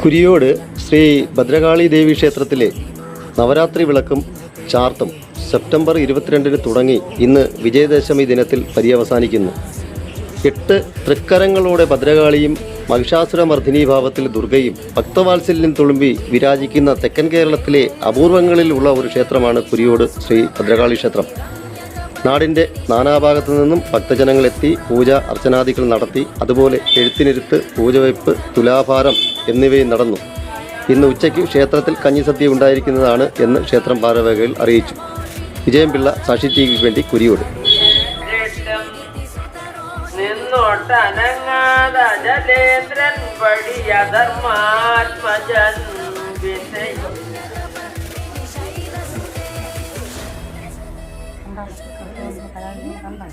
കുരിയോട് ശ്രീ ഭദ്രകാളി ദേവി ക്ഷേത്രത്തിലെ നവരാത്രി വിളക്കും ചാർത്തും സെപ്റ്റംബർ ഇരുപത്തിരണ്ടിന് തുടങ്ങി ഇന്ന് വിജയദശമി ദിനത്തിൽ പര്യവസാനിക്കുന്നു. എട്ട് തൃക്കരങ്ങളോടെ ഭദ്രകാളിയും മഹിഷാസുരമർദ്ദിനി ഭാവത്തിൽ ദുർഗയും ഭക്തവാത്സല്യം തുളുമ്പി വിരാജിക്കുന്ന തെക്കൻ കേരളത്തിലെ അപൂർവങ്ങളിൽ ഉള്ള ഒരു ക്ഷേത്രമാണ് കുരിയോട് ശ്രീ ഭദ്രകാളി ക്ഷേത്രം. നാടിന്റെ നാനാഭാഗത്തു നിന്നും ഭക്തജനങ്ങളെത്തി പൂജ അർച്ചനാദികൾ നടത്തി അതുപോലെ എഴുത്തിനിരുത്ത് പൂജവയ്പ് തുലാഭാരം എന്നിവയും നടന്നു. ഇന്ന് ഉച്ചയ്ക്ക് ക്ഷേത്രത്തിൽ കഞ്ഞിസദ്യ ഉണ്ടായിരിക്കുന്നതാണ് എന്ന് ക്ഷേത്രം ഭാരവാഹികൾ അറിയിച്ചു. വിജയം പിള്ള സാക്ഷി ടി വിക്ക് വേണ്ടി കുരിയോട്. ജലേന്ദ്രൻ കണ്ടോ?